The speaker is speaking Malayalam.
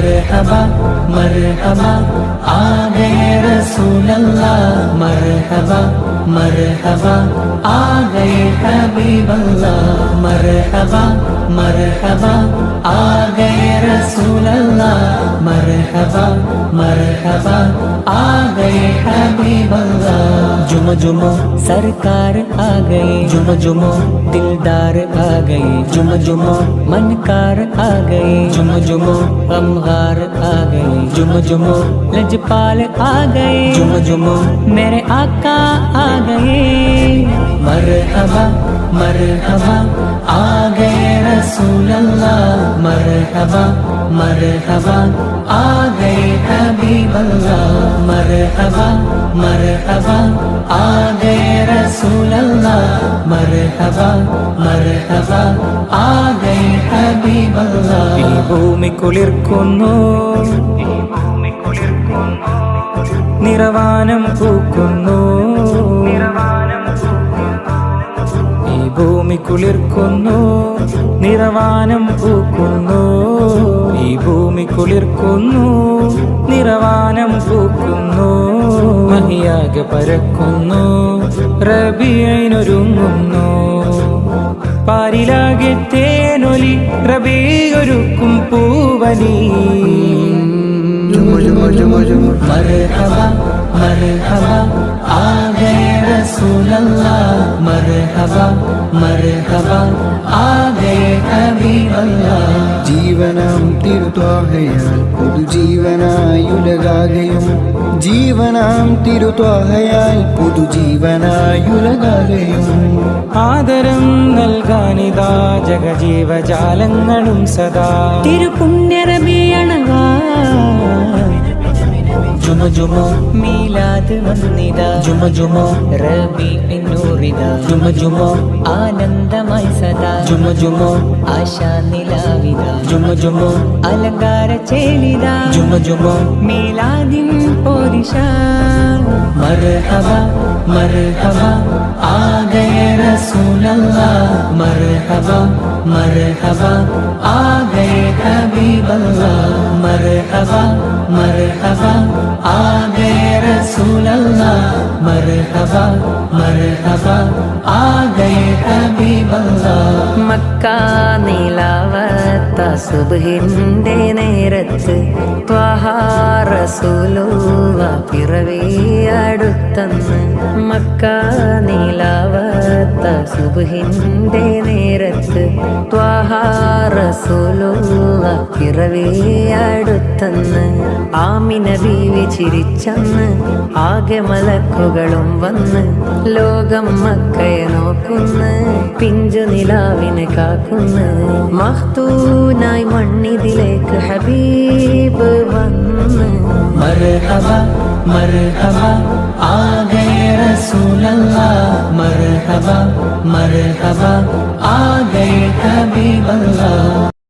मरहबा मरहबा आ गए रसूल अल्लाह मरहबा मरहबा आ गए हबीब अल्लाह मरहबा मरहबा आ गए रसूल अल्लाह मरहबा मरहबा आ गए हबीब अल्लाह जुम जुमो सरकार आ गए जुम जुमो दिलदार आ गए जुम जुमो मनकार आ गए जुम जुमो गमगार आ गए जुम जुमो लजपाल आ गए जुम जुमो मेरे आका आ गए मरहबा मरहबा आ गए रसूल अल्लाह मरहबा मरहबा आ गए हबीब अल्लाह मरहबा मरहबा आ गए रसूल अल्लाह मरहबा मरहबा आ गए हबीब अल्लाह ഈ ഭൂമി കുളിർക്കുന്നു നിറവാനം പൂക്കുന്നു ഭൂമി കുളിർക്കുന്നു നിറവാനം പൂക്കുന്നു. ഈ ഭൂമി കുളിർക്കുന്നു നിറവാനം പൂക്കുന്നു. മഹിയാകെ പരക്കുന്നു റബിയനൊരുങ്ങുന്നു പാരിലാകെ തേനൊലി റബിയൊരുക്കും പൂവലി. മരഹബ മരഹബ ആ റസൂലല്ലാഹ് മർഹബ മർഹബ ആഗേ ഹബീബല്ലാഹ് ജീവനം തിരുത്വാഹയാൽ പുതുജീവനായുലകാകയും ജീവനാം തിരുത്വാഹയാൽ പുതുജീവനായുലകാകയും ആദരം നൽകാനിതാ ജഗജീവജാലങ്ങളും സദാ. തിരുപുണ്യരമേ ജുമ ജുമ മീലാദ് വന്നിത. ജുമ ജുമ റബി എന്നൂറിത. ജുമ ജുമ ആനന്ദമായി സദാ. ജുമ ജുമ ആശാ നിലാവിത. ജുമ ജുമ അലങ്കാര ചേലിത. ജുമ ജുമ മീലാദിൻ പോരിഷ മർഹബ മർഹബ ആഗയ റസൂലല്ലാ. മർഹബ മർഹബ ആഗയ ഹബീബല്ലാ മർഹബ മർഹബ ആഗേ റസൂലല്ലാ. മർഹബ മർഹബ ആഗേ ഹബീബല്ലാ. മക്ക നിലാവത്ത സുബ്ഹിന്റെ നേരത്ത് ത്വഹ റസൂലുവ പിറവി അടുത്തന്ന്. മക്ക നിലാവത്ത സുബ്ഹിന്റെ നേരത്ത് റസൂലുള്ള പിറവേ അടുത്തന്ന്. ആമിന ബീവി ചിരിച്ചന്ന് ആകെ മലക്കുകളും വന്ന് ലോകം മക്കയെ നോക്കുന്ന്. പിഞ്ചു നിലാവിനെ കാക്കുന്ന്. മഹ്തൂനായി മണ്ണിതിലേക്ക് ഹബീബ് വന്ന്. മർഹബ മർഹബ ആകെ റസൂലല്ലാ. मरहबा मरहबा आ गए हबीब अल्लाह